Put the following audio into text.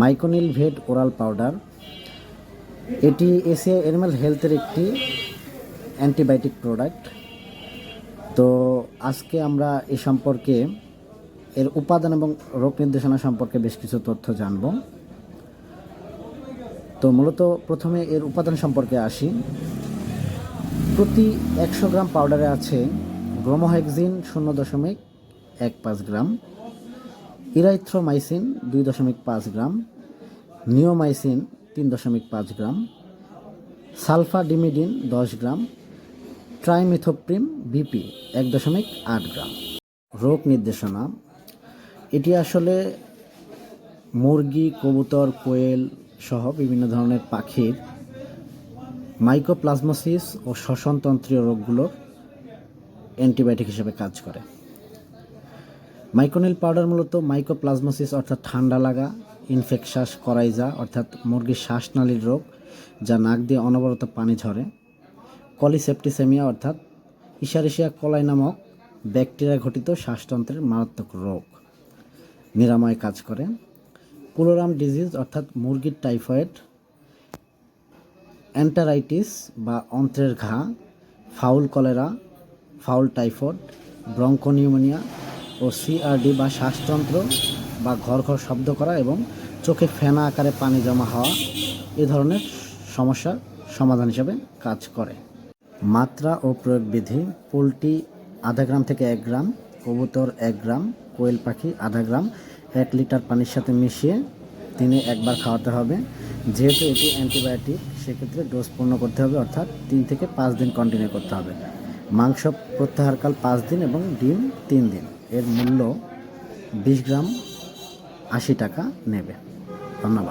মাইকোনিল vet oral powder এটি ACI animal হেলথের একটি অ্যান্টিবায়োটিক প্রোডাক্ট তো আজকে আমরা এ সম্পর্কে, এর উপাদান এবং রোগ নির্দেশনা সম্পর্কে বেশ কিছু তথ্য জানব। তো মূলত প্রথমে এর উপাদান সম্পর্কে আসি। প্রতি একশো গ্রাম পাউডারে আছে ব্রোমোহেক্সিন শূন্য দশমিক এক পাঁচ গ্রাম। ইরাইথ্রোমাইসিন দুই দশমিক পাঁচ গ্রাম, নিওমাইসিন তিন দশমিক পাঁচ গ্রাম, সালফাডিমিডিন দশ গ্রাম, ট্রাইমিথোপ্রিম বিপি এক দশমিক আট গ্রাম। রোগ নির্দেশনা, এটি আসলে মুরগি, কবুতর, কোয়েল সহ বিভিন্ন ধরনের পাখির মাইকোপ্লাজমোসিস ও শ্বসনতন্ত্রীয় রোগগুলোর অ্যান্টিবায়োটিক হিসেবে কাজ করে। মাইকোনিল পাউডার মূলত মাইকোপ্লাজমোসিস অর্থাৎ ঠান্ডা লাগা ইনফেকশাস করাইজা, অর্থাৎ মুরগির শ্বাসনালীর রোগ, যা নাক দিয়ে অনবরত পানি ঝরে, কলিসেপ্টিসেমিয়া, অর্থাৎ ইশারেশিয়া কলাই নামক ব্যাকটেরিয়া ঘটিত শ্বাসতন্ত্রের মারাত্মক রোগ। নিরাময় কাজ করে। পুলোরাম ডিজিজ, অর্থাৎ মুরগির টাইফয়েড, অ্যান্টারাইটিস বা অন্ত্রের ঘা, fowl cholera, fowl typhoid, bronchopneumonia ও সিআরডি বা শ্বাসতন্ত্র বা ঘর ঘর শব্দ করা এবং চোখে ফেনা আকারে পানি জমা হওয়া এ ধরনের সমস্যার সমাধান হিসাবে কাজ করে। মাত্রা ও প্রয়োগ বিধি, পোলট্রি আধা গ্রাম থেকে এক গ্রাম, কবুতর এক গ্রাম, কোয়েল পাখি আধা গ্রাম, এক লিটার পানির সাথে মিশিয়ে দিনে একবার খাওয়াতে হবে। যেহেতু এটি অ্যান্টিবায়োটিক, সেক্ষেত্রে ডোজ পূর্ণ করতে হবে, অর্থাৎ তিন থেকে পাঁচ দিন কন্টিনিউ করতে হবে। মাংস প্রত্যাহারকাল পাঁচ দিন এবং ডিম তিন দিন। এর মূল্য বিশ গ্রাম আশি টাকা নেবে। ধন্যবাদ।